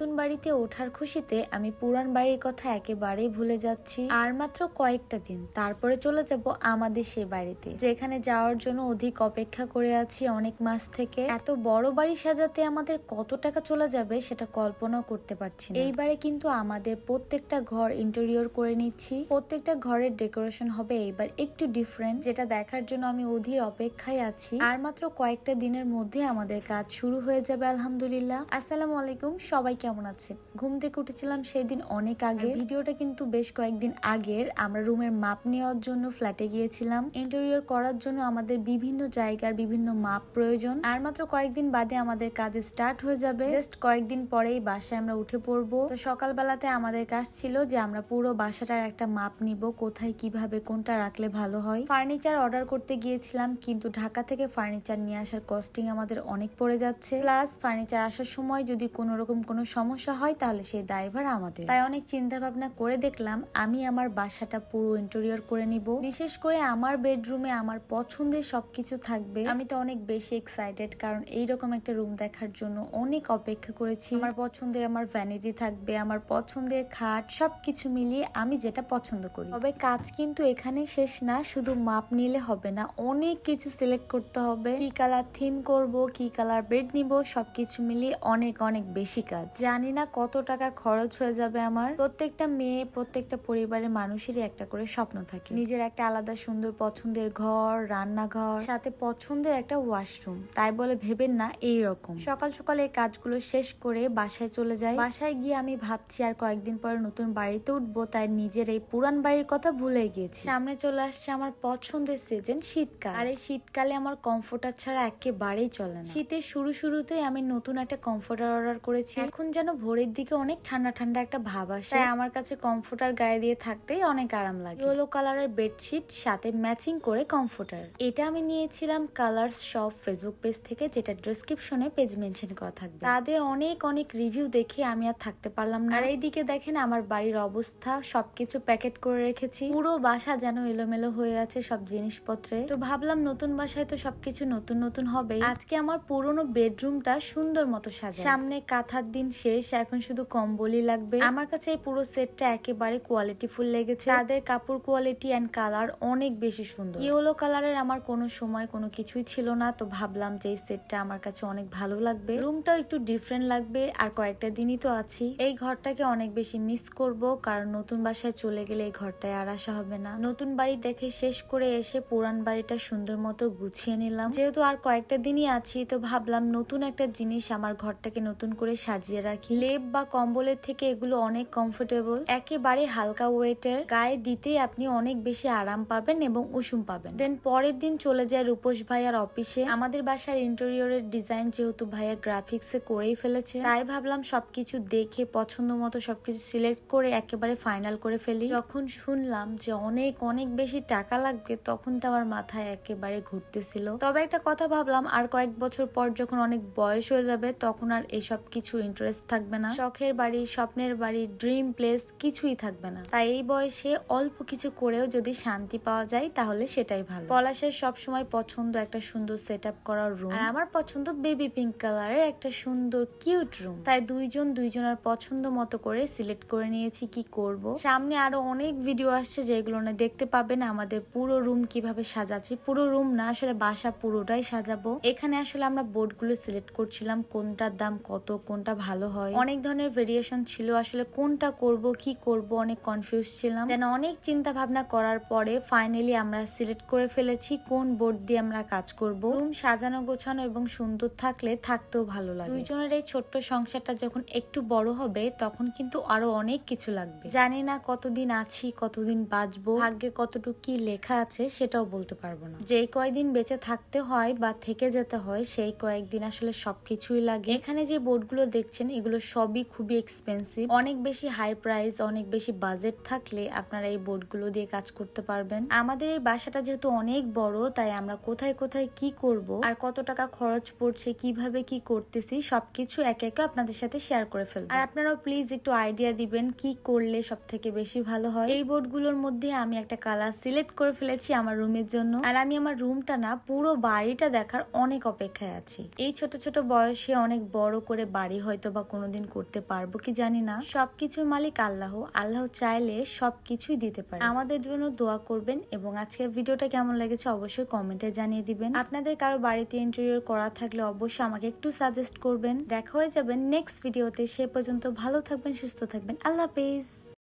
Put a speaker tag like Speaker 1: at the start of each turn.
Speaker 1: নতুন বাড়িতে ওঠার খুশিতে আমি পুরান বাড়ির কথা একেবারেই ভুলে যাচ্ছি। আর মাত্র কয়েকটা দিন, তারপরে চলে যাব আমাদের সেই বাড়িতে, যেখানে যাওয়ার জন্য অধিক অপেক্ষা করে আছি অনেক মাস থেকে। এত বড় বাড়ি সাজাতে আমাদের কত টাকা চলে যাবে সেটা কল্পনাও করতে পারছি এইবারে কিন্তু আমাদের প্রত্যেকটা ঘর ইন্টেরিয়র করে নিচ্ছি। প্রত্যেকটা ঘরের ডেকোরেশন হবে এইবার একটু ডিফারেন্ট যেটা দেখার জন্য আমি অধীর অপেক্ষায় আছি। আর মাত্র কয়েকটা দিনের মধ্যে আমাদের কাজ শুরু হয়ে যাবে, আলহামদুলিল্লাহ। আসসালামু আলাইকুম সবাই কেমন আছেন ঘুম থেকে উঠেছিলাম সেই দিন অনেক আগে ভিডিওটা কিন্তু বেশ কয়েকদিন আগের। আমরা রুমের মাপ নেওয়ার জন্য ফ্ল্যাটে গিয়েছিলাম। ইন্টেরিয়র করার জন্য আমাদের বিভিন্ন জায়গার বিভিন্ন মাপ প্রয়োজন। আর মাত্র কয়েকদিন বাদে আমাদের কাজ স্টার্ট হয়ে যাবে। জাস্ট কয়েকদিন পরেই বাসায় আমরা উঠে পড়ব। তো সকালবেলাতে আমাদের কাজ ছিল যে আমরা পুরো বাসাটার একটা মাপ নিব কোথায় কীভাবে কোনটা রাখলে ভালো হয়। ফার্নিচার অর্ডার করতে গিয়েছিলাম কিন্তু ঢাকা থেকে ফার্নিচার নিয়ে আসার কস্টিং আমাদের অনেক পড়ে যাচ্ছে। প্লাস ফার্নিচার আসার সময় যদি কোনো রকম কোনো সমস্যা হয়, তাহলে সেই দায়ভার আমাদের। তাই অনেক চিন্তা ভাবনা করে দেখলাম, আমি আমার বাসাটা পুরো ইন্টেরিয়র করে নিব। বিশেষ করে আমার বেডরুমে আমার পছন্দের সবকিছু থাকবে। আমি তো অনেক বেশি এক্সাইটেড কারণ এইরকম একটা রুম দেখার জন্য অনেক অপেক্ষা করেছি। আমার পছন্দের আমার ভ্যানিটি থাকবে, আমার পছন্দের খাট, সবকিছু মিলিয়ে আমি যেটা পছন্দ করি। তবে কাজ কিন্তু এখানে শেষ না, শুধু মাপ নিলে হবে না, অনেক কিছু সিলেক্ট করতে হবে। কি কালার থিম করব, কি কালার বেড নিব, সবকিছু মিলিয়ে অনেক অনেক বেশি কাজ। জানি না কত টাকা খরচ হয়ে যাবে আমার। প্রত্যেকটা মেয়ে, প্রত্যেকটা পরিবারের মানুষেরই একটা করে স্বপ্ন থাকে। নিজের একটা আলাদা সুন্দর পছন্দের ঘর, রান্নাঘর, সাথে পছন্দের একটা ওয়াশরুম তাই বলে ভেবেন না এই রকম সকাল সকাল এই কাজগুলো শেষ করে বাসায় চলে যাই। বাসায় গিয়ে আমি ভাবছি, আর কয়েকদিন পরে নতুন বাড়িতে উঠবো, তাই নিজের এই পুরান বাড়ির কথা ভুলে গিয়েছি। সামনে চলে আসছে আমার পছন্দের সিজন শীতকাল। আর এই শীতকালে আমার কমফোর্টার ছাড়া একেবারেই চলে না। শীতের শুরু শুরুতেই আমি নতুন একটা কমফোর্টার অর্ডার করেছি। এখন যেন ভোরের দিকে অনেক ঠান্ডা ঠান্ডা একটা ভাব আসে। তাই আমার কাছে কমফোর্টার গায়ে দিয়ে থাকতেই অনেক আরাম লাগে। ইয়েলো কালারের বেডশিট সাথে ম্যাচিং করে কমফোর্টার এটা আমি নিয়েছিলাম কালার্স শপ ফেসবুক পেজ থেকে যেটা ডেসক্রিপশনে পেজ মেনশন করা থাকবে। তাদের অনেক অনেক রিভিউ দেখে আমি আর থাকতে পারলাম না। আর এইদিকে দেখেন আমার বাড়ির অবস্থা সবকিছু প্যাকেট করে রেখেছি। পুরো বাসা যেন এলোমেলো হয়ে আছে সব জিনিসপত্রে। তো ভাবলাম নতুন বাসায় তো সবকিছু নতুন নতুন হবে। আজকে আমার পুরোনো বেডরুমটা সুন্দর মতো সাজা সামনে কাঁথার দিন শেষ, এখন শুধু কম্বলই লাগবে। আমার কাছে এই পুরো সেটটা একেবারে কোয়ালিটি ফুল লেগেছে। তাদের কাপড় কোয়ালিটি অ্যান্ড কালার অনেক বেশি সুন্দর। ইয়েলো কালারের আমার কোনো সময় কোনো কিছুই ছিল না, তো ভাবলাম যে এই সেটটা আমার কাছে অনেক ভালো লাগবে। রুমটাও একটু ডিফারেন্ট লাগবে, আর কয়েকটা দিনই তো আছি। এই ঘরটাকে অনেক বেশি মিস করব, কারণ নতুন বাসায় চলে গেলে এই ঘরটায় আর আসা হবে না। নতুন বাড়ি দেখে শেষ করে এসে পুরান বাড়িটা সুন্দর মতো গুছিয়ে নিলাম। যেহেতু আর কয়েকটা দিনই আছি, তো ভাবলাম নতুন একটা জিনিস আমার ঘরটাকে নতুন করে সাজিয়ে রাখি। লেপ বা কম্বলের থেকে এগুলো অনেক কমফোর্টেবল একেবারে হালকা ওয়েটের। গায়ে দিতেই আপনি অনেক বেশি আরাম পাবেন এবং উষুম পাবেন। দেন পরের দিন চলে যায় রূপোশ ভাইয়ার অফিসে আমাদের বাসার ইন্টেরিয়রের ডিজাইন যেহেতু ভাইয়া গ্রাফিক্সে করেই ফেলেছে, তাই ভাবলাম সবকিছু দেখে, পছন্দ মতো সবকিছু সিলেক্ট করে একেবারে ফাইনাল করে ফেলি। যখন শুনলাম যে অনেক অনেক বেশি টাকা লাগবে, তখন তো আমার মাথায় একেবারে ঘুরতেছিল। তবে একটা কথা ভাবলাম, আর কয়েক বছর পর যখন অনেক বয়স হয়ে যাবে, তখন আর এসব কিছু ইন্টারেস্ট থাকবে না। শখের বাড়ি, স্বপ্নের বাড়ি ড্রিম প্লেস কিছুই থাকবে না। তাই এই বয়সে অল্প কিছু করেও যদি শান্তি পাওয়া যায়, তাহলে সেটাই ভালো। পলাশের সব সময় পছন্দ একটা সুন্দর সেট আপ করার রুম আর আমার পছন্দ বেবি পিঙ্ক কালারের একটা সুন্দর কিউট রুম তাই দুইজন দুইজনের পছন্দ মতো করে সিলেক্ট করে নিয়েছি কি করব। সামনে আরও অনেক ভিডিও আসছে যেগুলো না দেখতে পাবেন। আমাদের পুরো রুম কীভাবে সাজাচ্ছি। পুরো রুম না আসলে বাসা পুরোটাই সাজাবো। এখানে আসলে আমরা বোর্ডগুলো সিলেক্ট করছিলাম। কোনটার দাম কত, কোনটা ভালো হয়। অনেক ধরনের ভেরিয়েশন ছিল, আসলে কোনটা করব, কি করব, অনেক কনফিউজ ছিলাম। দেন অনেক চিন্তা ভাবনা করার পরে ফাইনালি আমরা সিলেক্ট করে ফেলেছি কোন বোর্ড দিয়ে আমরা কাজ করব। রুম সাজানো, গোছানো এবং সুন্দর থাকলে থাকতেও ভালো লাগে। দুইজনের এই ছোট্ট সংসারটা যখন একটু বড় হবে, তখন কিন্তু আরও অনেক কিছু লাগবে। জানি না কতদিন আছি, কতদিন বাঁচবো, ভাগ্যে কতটুকু কি লেখা আছে সেটাও বলতে পারব না। যেই কয়দিন বেঁচে থাকতে হয় বা থেকে যেতে হয়, সেই কয়েকদিন আসলে সবকিছুই লাগে। এখানে যে বোর্ডগুলো দেখছেন এগুলো সবই খুবই এক্সপেন্সিভ অনেক বেশি হাই প্রাইস অনেক বেশি বাজেট থাকলে আপনারা এই বোর্ডগুলো দিয়ে কাজ করতে পারবেন। আমাদের এই বাসাটা যেহেতু অনেক বড়, তাই আমরা কোথায় কোথায় কি করব, আর কত টাকা খরচ পড়ছে, কীভাবে কি করতেছি, সবকিছু একে একে আপনাদের সাথে শেয়ার করে ফেলব। আর আপনারাও প্লিজ একটু আইডিয়া দিবেন, কি করলে সব থেকে বেশি ভালো হয়। এই বোর্ডগুলোর মধ্যে আমি একটা কালার সিলেক্ট করে ফেলেছি আমার রুমের জন্য। আর আমি আমার রুমটা না, পুরো বাড়িটা দেখার অনেক অপেক্ষায় আছি। এই ছোট ছোট বয়সে অনেক বড় করে বাড়ি হয়তো বা কোনোদিন করতে পারব কি জানি না। সবকিছুর মালিক আল্লাহ। আল্লাহ চাইলে সবকিছুই দিতে পারে। আমাদের জন্য দোয়া করবেন এবং আজকের ভিডিওটা কেমন লেগেছে অবশ্যই কমেন্টে জানিয়ে দিবেন। আপনাদের কারও বাড়িতে ইন্টেরিয়র করা থাকলে অবশ্যই আমাকে একটু সাজেস্ট করবেন। দেখা হয়ে যাবেন নেক্সট ভিডিওতে সে পর্যন্ত ভালো থাকবেন, সুস্থ থাকবেন। আল্লাহ হাফেজ।